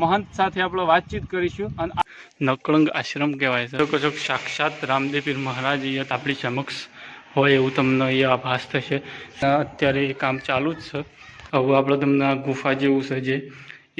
મહંત સાથે આપણે વાતચીત કરીશું અને નકળંગ આશ્રમ કહેવાય છે. તો કશોક સાક્ષાત રામદેવીર મહારાજ અહીંયા આપણી સમક્ષ હોય એવું તમને અહીંયા આભાસ થશે. અત્યારે એ કામ ચાલુ જ છે. હવે આપણે તમને આ ગુફા જેવું છે જે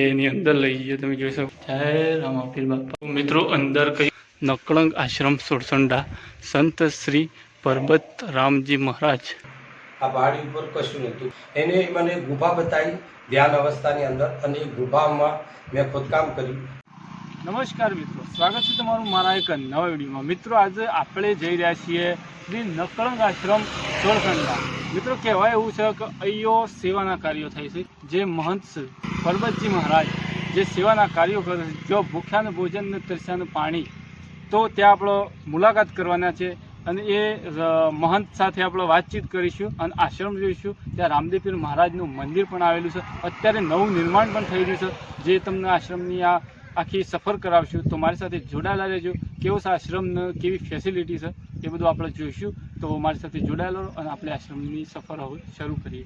એની અંદર લઈ જઈએ. તમે જોઈ શકો. જય રામાપીર બાપા મિત્રો, અંદર કઈ નકળંગ આશ્રમ સુરસંડા સંત શ્રી પરબત રામજી મહારાજ. આ પહાડી ઉપર કશું નહોતું. એને મને ગુફા બતાવી ધ્યાન અવસ્થાની અંદર અને એ ગુફામાં મેં ખોદકામ કર્યું. નમસ્કાર મિત્રો, સ્વાગત છે તમારું મારા એક નવા વિડીયોમાં. મિત્રો, આજે આપણે જઈ રહ્યા છીએ શ્રી નકળંગ આશ્રમ સોળખંડા મિત્રો, કહેવાય એવું છે કે અહીંયો સેવાના કાર્યો થાય છે. જે મહંત પરબતજી મહારાજ જે સેવાના કાર્યો કરે છે, જો ભૂખ્યાને ભોજન ને તરસ્યાનું પાણી, તો ત્યાં આપણો મુલાકાત કરવાના છે. અને એ મહંત સાથે આપણે વાતચીત કરીશું અને આશ્રમ જોઈશું. ત્યાં રામદેવપીર મહારાજનું મંદિર પણ આવેલું છે. અત્યારે નવું નિર્માણ પણ થઈ રહ્યું છે. જે તમને આશ્રમની આ આખી સફર કરાવશું, તો મારી સાથે જોડાયેલા રહેજો. કેવો છે આશ્રમને, કેવી ફેસિલિટી છે, એ બધું આપણે જોઈશું. તો મારી સાથે જોડાયેલો અને આપણે આશ્રમની સફર હવે શરૂ કરીએ.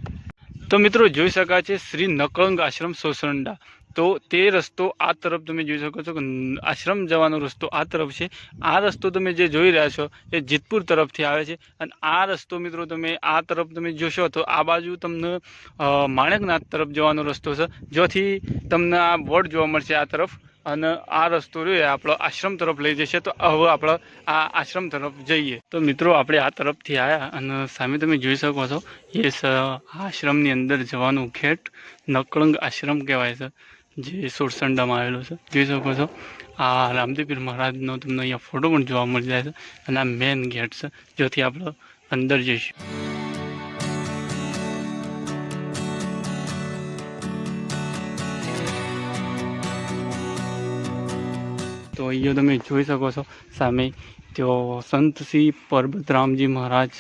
તો મિત્રો, જોઈ શકાય છે શ્રી નકળંગ આશ્રમ સોસરંડા તો તે રસ્તો આ તરફ તમે જોઈ શકો છો કે આશ્રમ જવાનો રસ્તો આ તરફ છે. આ રસ્તો તમે જે જોઈ રહ્યા છો એ જીતપુર તરફથી આવે છે. અને આ રસ્તો મિત્રો તમે આ તરફ તમે જોશો તો આ બાજુ તમને માણેકનાથ તરફ જવાનો રસ્તો છે, જ્યાંથી તમને આ બોર્ડ જોવા મળશે આ તરફ. અને આ રસ્તો રહ્યો આપણો આશ્રમ તરફ લઈ જશે. તો હવે આપણે આ આશ્રમ તરફ જઈએ. તો મિત્રો આપણે આ તરફથી આવ્યા અને સામે તમે જોઈ શકો છો એ આશ્રમની અંદર જવાનું ખેટ નકળંગ આશ્રમ કહેવાય છે. જે સુરસંડામાં આવેલું છે. જોઈ શકો છો. આ રામદેવપીર મહારાજનો તમને અહીંયા ફોટો પણ જોવા મળી જાય છે અને આ મેઇન ગેટ છે જેથી આપણે અંદર જઈશું. તો અહીંયા તમે જોઈ શકો છો સામે તેઓ સંત શ્રી પરબતરામજી મહારાજ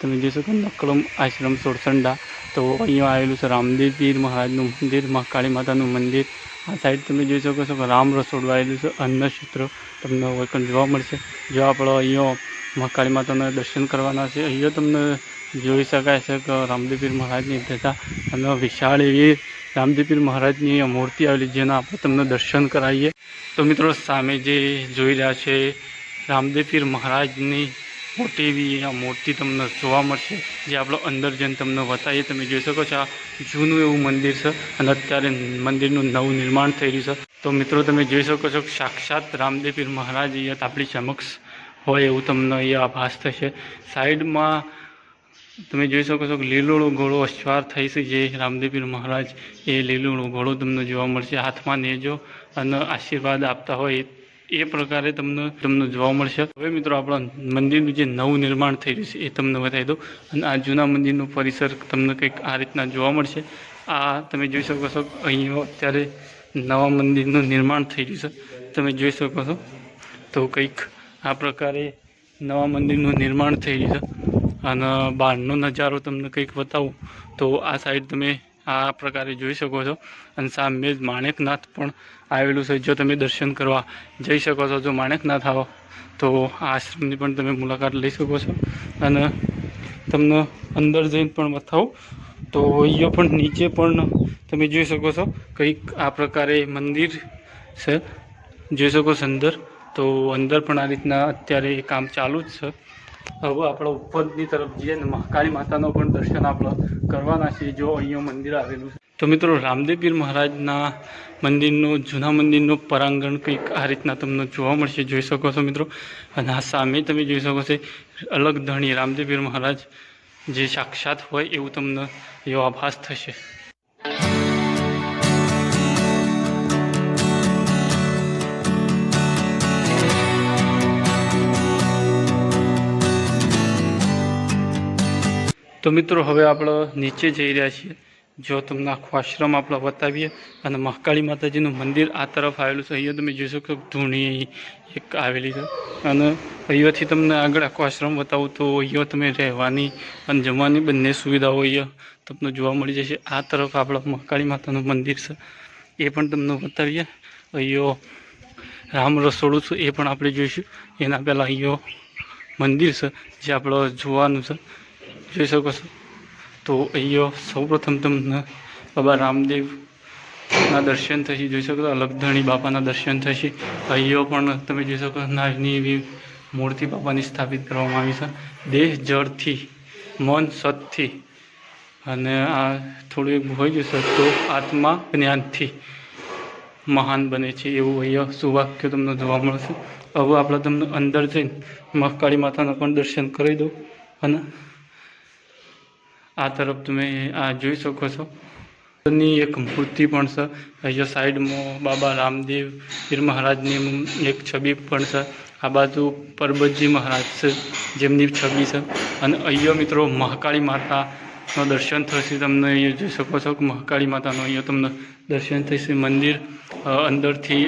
તમે જોઈ શકો નકલમ આશ્રમ સોરસંડા. તો અહીંયા આવેલું છે રામદેવ પીર મહારાજનું મંદિર મહાકાળી માતાનું મંદિર. આ સાઈડ તમે જોઈ શકો છો કે રામ રસોડું આવેલું છે અન્નક્ષેત્ર તમને વૈકલ્પ જોવા મળશે. જો આપણો અહીંયા મહાકાળી માતાના દર્શન કરવાના છે, અહીંયા તમને જોઈ શકાય છે કે રામદેવ પીર મહારાજની તથા અને વિશાળ એવી રામદેવ પીર મહારાજની અહીંયા મૂર્તિ આવેલી જેના આપણે તમને દર્શન કરાવીએ. તો મિત્રો સામે જે જોઈ રહ્યા છે, રામદેવ પીર મહારાજની મોટી એવી આ મૂર્તિ તમને જોવા મળશે, જે આપણો અંદર જઈને તમને બતાવીએ. તમે જોઈ શકો છો, આ જૂનું એવું મંદિર છે અને અત્યારે મંદિરનું નવું નિર્માણ થઈ રહ્યું છે. તો મિત્રો, તમે જોઈ શકો છો, સાક્ષાત રામદેવીર મહારાજ અહીંયા આપણી સમક્ષ હોય એવું તમને અહીંયા આભાસ થશે. સાઈડમાં તમે જોઈ શકો છો કે લીલોળો ઘોડો અશ્વાર થઈ છે, જે રામદેવીર મહારાજ એ લીલોળો ઘોડો તમને જોવા મળશે. હાથમાં નેજો અને આશીર્વાદ આપતા હોય એ- પ્રકારે તમને તમને જોવા મળશે. હવે મિત્રો આપણા મંદિરનું જે નવું નિર્માણ થઈ રહ્યું છે એ તમને બતાવી દઉં. અને આ જૂના મંદિરનું પરિસર તમને કંઈક આ રીતના જોવા મળશે. આ તમે જોઈ શકો છો અહીંયા અત્યારે નવા મંદિરનું નિર્માણ થઈ રહ્યું છે. તમે જોઈ શકો છો. તો કંઈક આ પ્રકારે નવા મંદિરનું નિર્માણ થઈ રહ્યું છે. અને બહારનો નજારો તમને કંઈક બતાવું. તો આ સાઈડ તમે આ પ્રકારે જોઈ શકો છો. અને સામે જ માણેકનાથ પણ આવેલું છે. જો તમે દર્શન કરવા જઈ શકો છો, જો માણેકનાથ આવો, તો આશ્રમની પણ તમે મુલાકાત લઈ શકો છો. અને તમને અંદર જઈને પણ બતાવું, તો અહીંયા પણ નીચે પણ તમે જોઈ શકો છો, કંઈક આ પ્રકારે મંદિર છે. જોઈ શકો છો અંદર, તો અંદર પણ આ રીતના અત્યારે કામ ચાલુ જ છે. હવે આપણે ઉપરની તરફ જઈએ ને મહાકાળી માતાનો પણ દર્શન આપણે કરવાના છીએ, જો અહીંયા મંદિર આવેલું છે. તો મિત્રો રામદેવપીર મહારાજના મંદિરનું, જૂના મંદિરનું પરાંગણ કંઈક આ રીતના તમને જોવા મળશે, જોઈ શકો છો મિત્રો. અને આ સામે તમે જોઈ શકો છો, અલગ ધણી રામદેવપીર મહારાજ જે સાક્ષાત હોય એવું તમને એવો આભાસ થશે. તો મિત્રો, હવે આપણે નીચે જઈ રહ્યા છીએ. જો તમને આખો આશ્રમ આપણે બતાવીએ, અને મહાકાળી માતાજીનું મંદિર આ તરફ આવેલું છે. અહીંયા તમે જોઈ શકો ધૂણી એક આવેલી છે. અને અહીંયાથી તમને આગળ આખો આશ્રમ બતાવું તો અહીંયા તમે રહેવાની અને જમવાની બંને સુવિધાઓ અહીંયા તમને જોવા મળી જશે. આ તરફ આપણા મહાકાળી માતાનું મંદિર છે. એ પણ તમને બતાવીએ. અહીંયો રામ રસોડું છે, એ પણ આપણે જોઈશું. એના પહેલાં અહીંયા મંદિર છે, જે આપણે જોવાનું છે. જોઈ શકો છો. તો અહીંયા સૌપ્રથમ તમને બાબા રામદેવના દર્શન થશે, જોઈ શકો અલગધણી બાપાના દર્શન થશે. અહીંયો પણ તમે જોઈ શકો નાજની એવી મૂર્તિ બાપાની સ્થાપિત કરવામાં આવી છે. દેહ જળથી, મન સતથી અને આ થોડું એક હોય જશે તો આત્મા જ્ઞાનથી મહાન બને છે એવું અહીંયા સુવાક્ય તમને જોવા મળશે. હવે આપણે તમને અંદર જઈને મહાકાળી માતાના પણ દર્શન કરી દઉં અને આ તરફ તમે આ જોઈ શકો છો. ની એક મૂર્તિ પણ છે. અહીંયા સાઈડમાં બાબા રામદેવ પીર મહારાજની એક છબી પણ છે. આ બાજુ પરબતજી મહારાજ છે, જેમની છબી છે. અને અહીંયા મિત્રો મહાકાળી માતાનો દર્શન થશે તમને અહીંયા જોઈ શકો છો. કે મહાકાળી માતાનો અહીંયા તમને દર્શન થશે. મંદિર અંદરથી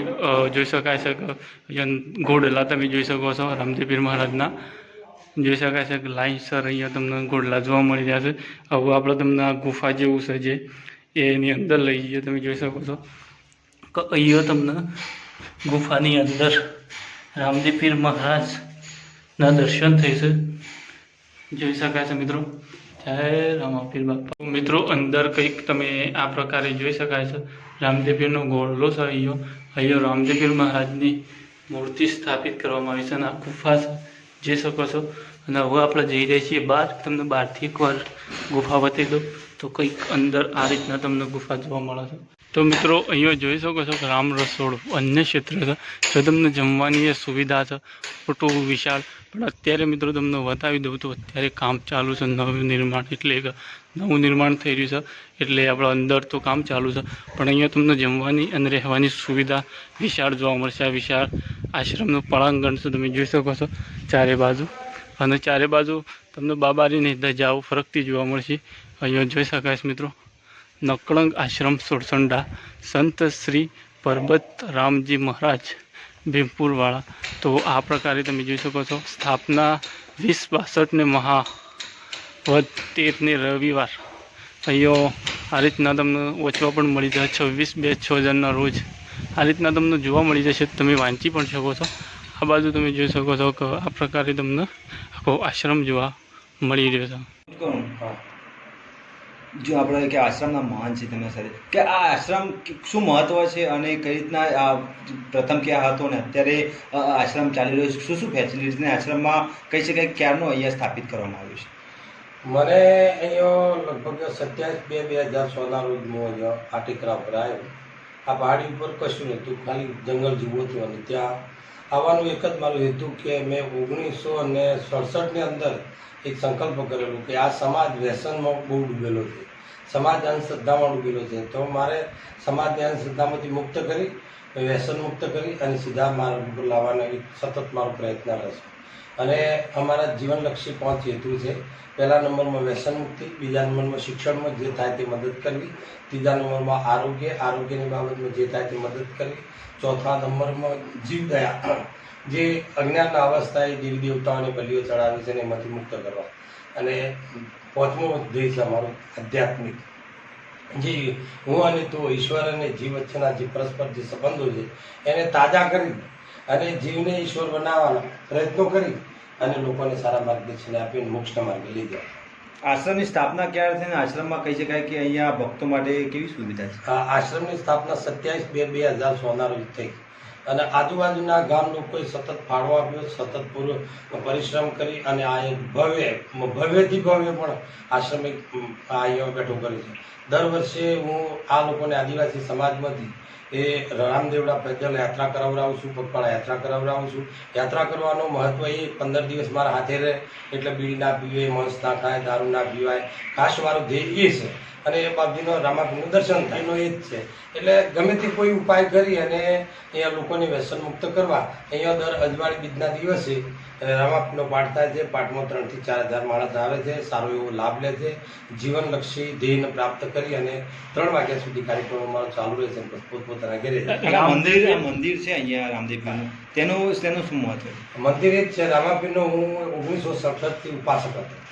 જોઈ શકાય છે અહીંયા ઘોડેલા તમે જોઈ શકો છો રામદેવ પીર મહારાજના. જોઈ શકાય છે કે લાઈનસર અહીંયા તમને ઘોડલા જોવા મળી રહ્યા છે. હવે આપણે તમને આ ગુફા જેવું છે જે એની અંદર લઈ જઈએ, તમે જોઈ શકો છો. કે, અહીંયા તમને ગુફાની અંદર રામદેવ મહારાજના દર્શન થશે જોઈ શકાય છે મિત્રો? જય રામાપીર બાપા. મિત્રો, અંદર કંઈક તમે આ પ્રકારે જોઈ શકાય છે. રામદેવપીરનો ગોળલો છે અહીંયા. અહીંયા રામદેવીર મહારાજની મૂર્તિ સ્થાપિત કરવામાં આવી છે અને આ ગુફા છે. જોઈ શકો છો. અને હવે આપણે જઈ રહ્યા છીએ બહાર. તમને બહારથી એકવાર ગુફા બતાવી દઉં. તો કંઈક અંદર આ રીતના તમને ગુફા જોવા મળે છે. તો મિત્રો, અહીંયા જોઈ શકો છો રામ રસોડું અન્ય ક્ષેત્ર છે. જો તમને જમવાની સુવિધા છે ખોટું વિશાળ. પણ અત્યારે મિત્રો તમને બતાવી દઉં તો અત્યારે કામ ચાલુ છે નવું નિર્માણ એટલે નવું નિર્માણ થઈ રહ્યું છે. એટલે આપણે અંદર તો કામ ચાલુ છે. પણ અહીંયા તમને જમવાની અને રહેવાની સુવિધા વિશાળ જોવા મળશે. આ વિશાળ આશ્રમનું પળાંગણ છે, તમે જોઈ શકો છો ચારે બાજુ. અને ચારે બાજુ તમને બાબારીની ધજાઓ ફરકતી જોવા મળશે. અહીંયા જોઈ શકાય છે મિત્રો. નકળંગ આશ્રમ સોરસંડા સંત શ્રી પરબત રામજી મહારાજ ભીમપુરવાળા. તો આ પ્રકારે તમે જોઈ શકો છો. સ્થાપના વીસ બાસઠને મહા વધ તેરને રવિવાર. અહીંયો આ રીતના તમને ઓછવા પણ મળી જાય છવ્વીસ બે છ હજારના રોજ. આ રીતના તમને જોવા મળી જશે, તમે વાંચી પણ શકો છો. આ બાજુ તમે જોઈ શકો છો કે આ પ્રકારે તમને આખો આશ્રમ જોવા મળી રહ્યો છે. જો આપણે કે આશ્રમના મહાન છે તમે સાથે કે આ આશ્રમ શું મહત્વ છે અને કઈ રીતના આ પ્રથમ ક્યાં હતો ને અત્યારે આશ્રમ ચાલી રહ્યો છે? શું શું ફેસિલિટીઝ ને આશ્રમમાં કહી શકાય ક્યારનો અહીંયા સ્થાપિત કરવામાં આવ્યું છે? મને અહીંયા લગભગ સત્યાવીસ બે બે હજાર સોના રોજ હું અહીંયા આ ટેકરા ઉપર આવ્યો આ પહાડી ઉપર કશું નહોતું, ખાલી જંગલ જેવું હતું અને ત્યાં આવવાનું એક જ મારું હેતુ કે મેં ઓગણીસો અને સડસઠની અંદર એક સંકલ્પ કરેલો કે આ સમાજ વ્યસનમાં બહુ ડૂબેલો છે. સમાજ અંધશ્રદ્ધામાં ડૂબેલો છે. તો મારે સમાજને અંધશ્રદ્ધામાંથી મુક્ત કરી, વ્યસન મુક્ત કરી અને સીધા માર્ગ ઉપર લાવવાનો એક સતત મારો પ્રયત્ન રહેશે. અને અમારા જીવનલક્ષી પાંચ હેતુ છે. પહેલા નંબરમાં વ્યસન મુક્તિ બીજા નંબરમાં શિક્ષણમાં જે થાય તે મદદ કરવી, ત્રીજા નંબરમાં આરોગ્ય, આરોગ્યની બાબતમાં જે થાય તે મદદ કરવી, ચોથા નંબરમાં જીવદયા જે અજ્ઞાનના અવસ્થાએ દેવી દેવતાઓને બલીઓ ચડાવી છે અને એમાંથી મુક્ત કરવા. અને પાંચમો ધ્યેય છે અમારો આધ્યાત્મિક. જે હું અને તું ઈશ્વર અને જીવ વચ્ચેના જે પરસ્પર જે સંબંધો છે, એને તાજા કરી અને જીવને ઈશ્વર બનાવવાનો પ્રયત્નો કરી અને લોકોને સારા માર્ગદર્શન આપીને મોક્ષના માર્ગે લઈ ગયા. આશ્રમની સ્થાપના ક્યારે થઈને આશ્રમમાં કહી શકાય કે અહીંયા ભક્તો માટે કેવી સુવિધા છે? આશ્રમની સ્થાપના સત્યાવીસ બે બે હજાર સોના રોજ થઈ. અને આજુબાજુના ગામ લોકોએ સતત ફાળો આપ્યો, સતત પૂરો પરિશ્રમ કરી અને આ એક ભવ્ય, ભવ્યથી ભવ્ય પણ આશ્રમિક આ અહીંયા બેઠો કરે છે. દર વર્ષે હું આ લોકોને આદિવાસી સમાજમાંથી એ રામદેવડા પેદલ યાત્રા કરાવડાવું છું, પગપાળા યાત્રા કરાવડાવું છું. યાત્રા કરવાનો મહત્વ એ પંદર દિવસ મારા હાથે રહે, એટલે બીડી ના પીવે, માંસ ના ખાય, દારૂ ના પીવાય ખાસ મારો ધ્યેય એ છે. અને એ બાબતીનો રામાપીરનું દર્શન થાય. એનો એ જ છે. એટલે ગમે તે કોઈ ઉપાય કરી અને અહીંયા લોકોને વ્યસન મુક્ત કરવા અહીંયા દર અજવાળી બીજના દિવસે રામાપીરનો પાઠ થાય છે. પાઠમાં ત્રણથી ચાર હજાર માણસ આવે છે. સારો એવો લાભ લે છે. જીવનલક્ષી ધ્યેયને પ્રાપ્ત કરી અને ત્રણ વાગ્યા સુધી કાર્યક્રમ અમારો ચાલુ રહે છે પોતપોતાના ઘરે મંદિર મંદિર છે અહીંયા રામદેવપીરનું તેનું તેનું શું મહત્વ છે? મંદિર એ જ છે. રામાપીનો હું ઓગણીસો સડસઠથી ઉપાસક હતો.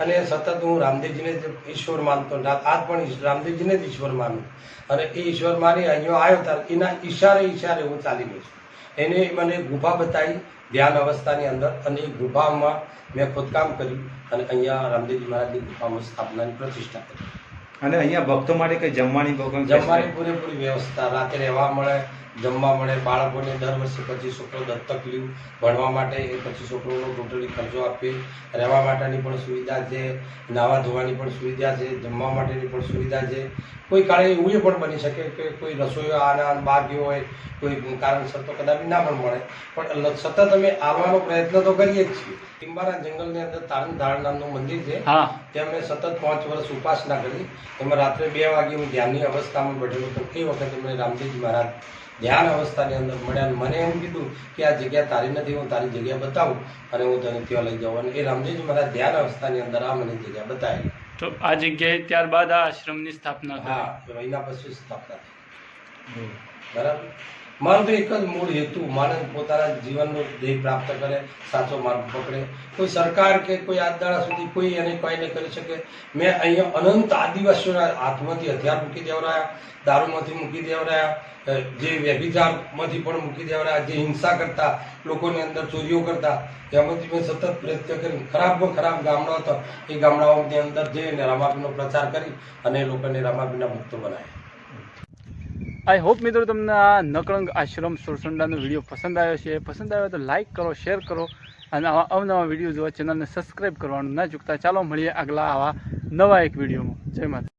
અને સતત હું રામદેવજીને જ ઈશ્વર માનતો આજ પણ રામદેવજીને જ ઈશ્વર માનું. અને એ ઈશ્વર માની અહીંયા આવ્યો ત્યારે એના ઈશારે ઈશારે હું ચાલી ગયો છું. એને મને ગુફા બતાવી ધ્યાન અવસ્થાની અંદર અને એ ગુફામાં મેં ખોદકામ કર્યું અને અહીંયા રામદેવજી મહારાજની ગુફામાં સ્થાપનાની પ્રતિષ્ઠા કરી. અને અહીંયા ભક્તો માટે કઈ જમવાની જમવાની પૂરેપૂરી વ્યવસ્થા રાતે રહેવા મળે જમવા મળે બાળકોને દર વર્ષે પચીસ છોકરો દત્તક લ્યું ભણવા માટે એ પચીસ છોકરોનો ટોટલી ખર્ચો આપીએ રહેવા માટેની પણ સુવિધા છે નાવા ધોવાની પણ સુવિધા છે જમવા માટેની પણ સુવિધા છે. કોઈ કાળે એવું એ પણ બની શકે કે કોઈ રસોઈ આના બહાર ગયો હોય કોઈ કારણસર તો કદાચ ના પણ મળે. પણ સતત અમે આવવાનો પ્રયત્ન તો કરીએ જ છીએ. ટીમ્બાના જંગલની અંદર તારણ ધારણ નામનું મંદિર છે. ત્યાં મેં સતત પાંચ વર્ષ ઉપાસના કરી. એમાં રાત્રે બે વાગે હું ધ્યાનની અવસ્થામાં બેઠેલો તો એ વખતે મેં રામદેવજી મહારાજ ધ્યાન અવસ્થાની અંદર મળ્યા અને મને એમ કીધું કે આ જગ્યા તારી નથી હું તારી જગ્યા બતાવું અને હું તને ત્યાં લઈ જાઉં અને એ રામજી મારા ધ્યાન અવસ્થાની અંદર આ મને જગ્યા બતાવી. તો આ જગ્યાએ ત્યારબાદ આ આશ્રમની સ્થાપના હા એના પછી સ્થાપના બરાબર? મારો તો એક જ મૂળ હેતુ માણસ પોતાના જીવનનો ધ્યેય પ્રાપ્ત કરે, સાચો માર્ગ પકડે. કોઈ સરકાર કે કોઈ દાડા સુધી કોઈ એને કંઈ નહીં કરી શકે. મેં અહીંયા અનંત આદિવાસીઓના હાથમાંથી હથિયાર મૂકી દેવરાયા, દારૂમાંથી મૂકી દેવરાયા જે વ્યભિચારમાંથી પણ મૂકી દેવરાયા, જે હિંસા કરતા, લોકોની અંદર ચોરીઓ કરતા, એમાંથી મેં સતત પ્રયત્ન કરી ખરાબમાં ખરાબ ગામડાઓ હતા એ ગામડાઓની અંદર જઈને રામાપીનો પ્રચાર કરી અને લોકોને રામાપીના મુક્ત બનાવ્યા. આઈ હોપ મિત્રો તમને આ નકળંગ આશ્રમ સુરસંડાનો વીડિયો પસંદ આવ્યો છે. પસંદ આવ્યો તો લાઈક કરો શેર કરો અને આવા અવનવા વીડિયો જોવા ચેનલને સબસ્ક્રાઈબ કરવાનું ના ચૂકતા. ચાલો મળીએ આગલા આવા નવા એક વિડીયોમાં. જય માતા